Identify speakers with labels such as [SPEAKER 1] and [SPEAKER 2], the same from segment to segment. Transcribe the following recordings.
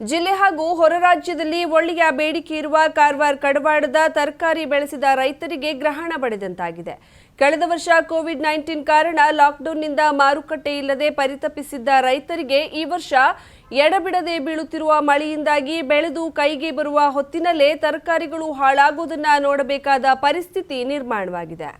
[SPEAKER 1] ಜಿಲ್ಲೆ ಹಾಗೂ ಹೊರ ರಾಜ್ಯದಲ್ಲಿ ಒಳ್ಳೆಯ ಬೇಡಿಕೆ ಇರುವ ಕಾರವಾರ ಕಡವಾಡದ ತರಕಾರಿ ಬೆಳೆಸಿದ ರೈತರಿಗೆ ಗ್ರಹಣ ಪಡೆದಂತಾಗಿದೆ. ಕಳೆದ ವರ್ಷ ಕೋವಿಡ್ ನೈನ್ಟೀನ್ ಕಾರಣ ಲಾಕ್ಡೌನ್ನಿಂದ ಮಾರುಕಟ್ಟೆ ಇಲ್ಲದೆ ಪರಿತಪಿಸಿದ್ದ ರೈತರಿಗೆ ಈ ವರ್ಷ ಎಡಬಿಡದೆ ಬೀಳುತ್ತಿರುವ ಮಳೆಯಿಂದಾಗಿ ಬೆಳೆದು ಕೈಗೆ ಬರುವ ಹೊತ್ತಿನಲ್ಲೇ ತರಕಾರಿಗಳು ಹಾಳಾಗುವುದನ್ನು ನೋಡಬೇಕಾದ ಪರಿಸ್ಥಿತಿ ನಿರ್ಮಾಣವಾಗಿದೆ.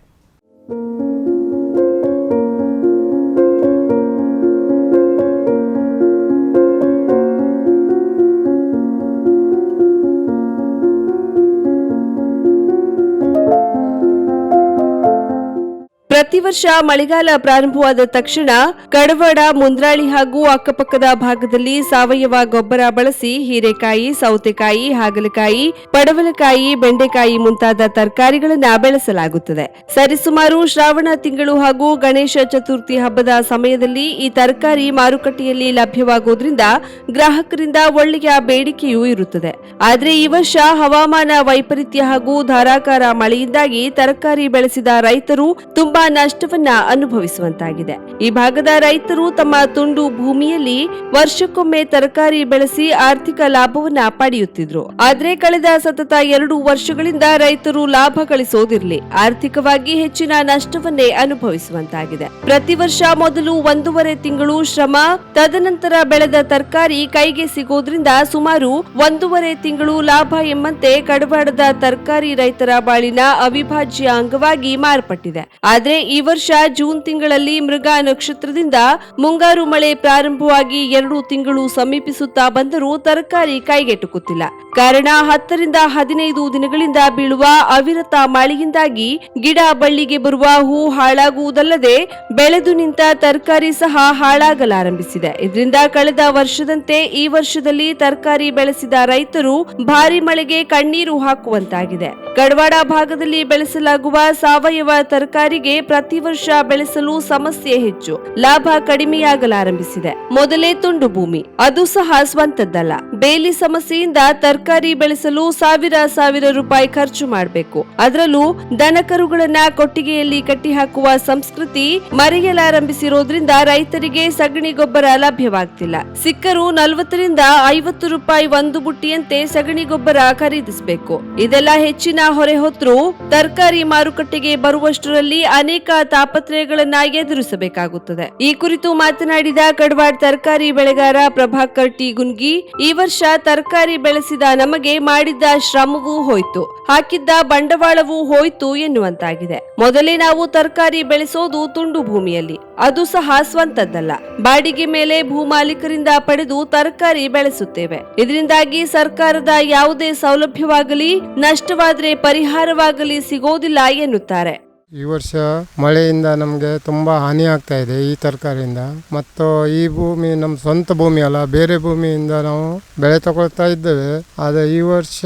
[SPEAKER 1] ಪ್ರತಿ ವರ್ಷ ಮಳೆಗಾಲ ಪ್ರಾರಂಭವಾದ ತಕ್ಷಣ ಕಡವಾಡ, ಮುಂದ್ರಾಳಿ ಹಾಗೂ ಅಕ್ಕಪಕ್ಕದ ಭಾಗದಲ್ಲಿ ಸಾವಯವ ಗೊಬ್ಬರ ಬಳಸಿ ಹೀರೆಕಾಯಿ, ಸೌತೆಕಾಯಿ, ಹಾಗಲಕಾಯಿ, ಪಡವಲಕಾಯಿ, ಬೆಂಡೆಕಾಯಿ ಮುಂತಾದ ತರಕಾರಿಗಳನ್ನು ಬೆಳೆಸಲಾಗುತ್ತದೆ. ಸರಿಸುಮಾರು ಶ್ರಾವಣ ತಿಂಗಳು ಹಾಗೂ ಗಣೇಶ ಚತುರ್ಥಿ ಹಬ್ಬದ ಸಮಯದಲ್ಲಿ ಈ ತರಕಾರಿ ಮಾರುಕಟ್ಟೆಯಲ್ಲಿ ಲಭ್ಯವಾಗುವುದರಿಂದ ಗ್ರಾಹಕರಿಂದ ಒಳ್ಳೆಯ ಬೇಡಿಕೆಯೂ ಇರುತ್ತದೆ. ಆದರೆ ಈ ವರ್ಷ ಹವಾಮಾನ ವೈಪರೀತ್ಯ ಹಾಗೂ ಧಾರಾಕಾರ ಮಳೆಯಿಂದಾಗಿ ತರಕಾರಿ ಬೆಳೆಸಿದ ರೈತರು ತುಂಬಾ ನಷ್ಟವನ್ನ ಅನುಭವಿಸುವಂತಾಗಿದೆ. ಈ ಭಾಗದ ರೈತರು ತಮ್ಮ ತುಂಡು ಭೂಮಿಯಲ್ಲಿ ವರ್ಷಕ್ಕೊಮ್ಮೆ ತರಕಾರಿ ಬೆಳೆಸಿ ಆರ್ಥಿಕ ಲಾಭವನ್ನ ಪಡೆಯುತ್ತಿದ್ರು. ಆದ್ರೆ ಕಳೆದ ಸತತ ಎರಡು ವರ್ಷಗಳಿಂದ ರೈತರು ಲಾಭ ಗಳಿಸೋದಿರ್ಲಿ, ಆರ್ಥಿಕವಾಗಿ ಹೆಚ್ಚಿನ ನಷ್ಟವನ್ನೇ ಅನುಭವಿಸುವಂತಾಗಿದೆ. ಪ್ರತಿ ವರ್ಷ ಮೊದಲು ಒಂದೂವರೆ ತಿಂಗಳು ಶ್ರಮ, ತದನಂತರ ಬೆಳೆದ ತರಕಾರಿ ಕೈಗೆ ಸಿಗೋದ್ರಿಂದ ಸುಮಾರು ಒಂದೂವರೆ ತಿಂಗಳು ಲಾಭ ಎಂಬಂತೆ ಕಡವಾಡದ ತರಕಾರಿ ರೈತರ ಬಾಳಿನ ಅವಿಭಾಜ್ಯ ಅಂಗವಾಗಿ ಮಾರ್ಪಟ್ಟಿದೆ. ಆದ್ರೆ ಈ ವರ್ಷ ಜೂನ್ ತಿಂಗಳಲ್ಲಿ ಮೃಗ ನಕ್ಷತ್ರದಿಂದ ಮುಂಗಾರು ಮಳೆ ಪ್ರಾರಂಭವಾಗಿ ಎರಡು ತಿಂಗಳು ಸಮೀಪಿಸುತ್ತಾ ಬಂದರೂ ತರಕಾರಿ ಕೈಗೆಟುಕುತ್ತಿಲ್ಲ. ಕಾರಣ ಹತ್ತರಿಂದ ಹದಿನೈದು ದಿನಗಳಿಂದ ಬೀಳುವ ಅವಿರತ ಮಳೆಯಿಂದಾಗಿ ಗಿಡ ಬಳ್ಳಿಗೆ ಬರುವ ಹೂ ಹಾಳಾಗುವುದಲ್ಲದೆ ಬೆಳೆದು ನಿಂತ ತರಕಾರಿ ಸಹ ಹಾಳಾಗಲಾರಂಭಿಸಿದೆ. ಇದರಿಂದ ಕಳೆದ ವರ್ಷದಂತೆ ಈ ವರ್ಷದಲ್ಲಿ ತರಕಾರಿ ಬೆಳೆಸಿದ ರೈತರು ಭಾರಿ ಮಳೆಗೆ ಕಣ್ಣೀರು ಹಾಕುವಂತಾಗಿದೆ. ಕಡವಾಡ ಭಾಗದಲ್ಲಿ ಬೆಳೆಸಲಾಗುವ ಸಾವಯವ ತರಕಾರಿಗೆ ಪ್ರತಿ ವರ್ಷ ಬೆಳೆಸಲು ಸಮಸ್ಯೆ ಹೆಚ್ಚು. ಲಾಭ ಕಡಿಮೆಯಾಗಲಾರಂಭಿಸಿದೆ. ಮೊದಲೇ ತುಂಡು ಭೂಮಿ. ಅದು ಸಹ ಸ್ವಂತದ್ದಲ್ಲ. ಬೇಲಿ ಸಮಸ್ಯೆಯಿಂದ ತರಕಾರಿ ಬೆಳೆಸಲು ಸಾವಿರ ಸಾವಿರ ರೂಪಾಯಿ ಖರ್ಚು ಮಾಡಬೇಕು. ಅದರಲ್ಲೂ ದನಕರುಗಳನ್ನ ಕೊಟ್ಟಿಗೆಯಲ್ಲಿ ಕಟ್ಟಿಹಾಕುವ ಸಂಸ್ಕೃತಿ ಮರೆಯಲಾರಂಭಿಸಿರೋದ್ರಿಂದ ರೈತರಿಗೆ ಸಗಣಿ ಗೊಬ್ಬರ ಲಭ್ಯವಾಗ್ತಿಲ್ಲ. ಸಿಕ್ಕರು ನಲವತ್ತರಿಂದ ಐವತ್ತು ರೂಪಾಯಿ ಒಂದು ಬುಟ್ಟಿಯಂತೆ ಸಗಣಿ ಗೊಬ್ಬರ ಖರೀದಿಸಬೇಕು. ಇದೆಲ್ಲ ಹೆಚ್ಚಿನ ಹೊರೆ ಹೊತ್ತರೂ ತರಕಾರಿ ಮಾರುಕಟ್ಟೆಗೆ ಬರುವಷ್ಟರಲ್ಲಿ ಅನೇಕ ತಾಪತ್ರಯಗಳನ್ನ ಎದುರಿಸಬೇಕಾಗುತ್ತದೆ. ಈ ಕುರಿತು ಮಾತನಾಡಿದ ಕಡವಾಡ್ ತರಕಾರಿ ಬೆಳೆಗಾರ ಪ್ರಭಾಕರ್ ಟಿ ಗುನ್ಗಿ, ಈ ವರ್ಷ ತರಕಾರಿ ಬೆಳೆಸಿದ ನಮಗೆ ಮಾಡಿದ್ದ ಶ್ರಮವೂ ಹೋಯ್ತು. ಹಾಕಿದ್ದ ಬಂಡವಾಳವೂ ಹೋಯ್ತು ಎನ್ನುವಂತಾಗಿದೆ. ಮೊದಲೇ ನಾವು ತರಕಾರಿ ಬೆಳೆಸೋದು ತುಂಡು ಭೂಮಿಯಲ್ಲಿ. ಅದು ಸಹ ಸ್ವಂತದ್ದಲ್ಲ. ಬಾಡಿಗೆ ಮೇಲೆ ಭೂಮಾಲೀಕರಿಂದ ಪಡೆದು ತರಕಾರಿ ಬೆಳೆಸುತ್ತೇವೆ. ಇದರಿಂದಾಗಿ ಸರ್ಕಾರದ ಯಾವುದೇ ಸೌಲಭ್ಯವಾಗಲಿ, ನಷ್ಟವಾದ್ರೆ ಪರಿಹಾರವಾಗಲಿ ಸಿಗೋದಿಲ್ಲ ಎನ್ನುತ್ತಾರೆ.
[SPEAKER 2] ಈ ವರ್ಷ ಮಳೆಯಿಂದ ನಮಗೆ ತುಂಬ ಹಾನಿ ಆಗ್ತಾ ಇದೆ ಈ ತರಕಾರಿಯಿಂದ. ಮತ್ತು ಈ ಭೂಮಿ ನಮ್ಮ ಸ್ವಂತ ಭೂಮಿ ಅಲ್ಲ, ಬೇರೆ ಭೂಮಿಯಿಂದ ನಾವು ಬೆಳೆ ತಗೊಳ್ತಾ ಇದ್ದೇವೆ. ಆದರೆ ಈ ವರ್ಷ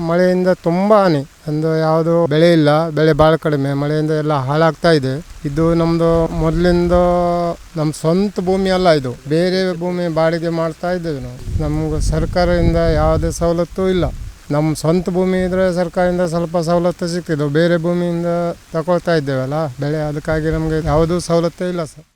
[SPEAKER 2] ಮಳೆಯಿಂದ ತುಂಬ ಹಾನಿ. ಒಂದು ಯಾವುದು ಬೆಳೆ ಇಲ್ಲ, ಬೆಳೆ ಭಾಳ ಕಡಿಮೆ, ಮಳೆಯಿಂದ ಎಲ್ಲ ಹಾಳಾಗ್ತಾ ಇದೆ. ಇದು ನಮ್ಮದು ಮೊದಲಿಂದ ನಮ್ಮ ಸ್ವಂತ ಭೂಮಿ ಅಲ್ಲ ಇದು. ಬೇರೆ ಭೂಮಿ ಬಾಡಿಗೆ ಮಾಡ್ತಾ ಇದ್ದೇವೆ ನಾವು. ನಮ್ಗೆ ಸರ್ಕಾರದಿಂದ ಯಾವುದೇ ಸವಲತ್ತು ಇಲ್ಲ. ನಮ್ಮ ಸ್ವಂತ ಭೂಮಿ ಇದ್ದರೆ ಸರ್ಕಾರದಿಂದ ಸ್ವಲ್ಪ ಸವಲತ್ತು ಸಿಗ್ತಿದ್ದವು. ಬೇರೆ ಭೂಮಿಯಿಂದ ತಗೊಳ್ತಾ ಇದ್ದೇವಲ್ಲ, ಬೆಳೆ, ಅದಕ್ಕಾಗಿ ನಮಗೆ ಯಾವುದೂ ಸವಲತ್ತೇ ಇಲ್ಲ ಸರ್.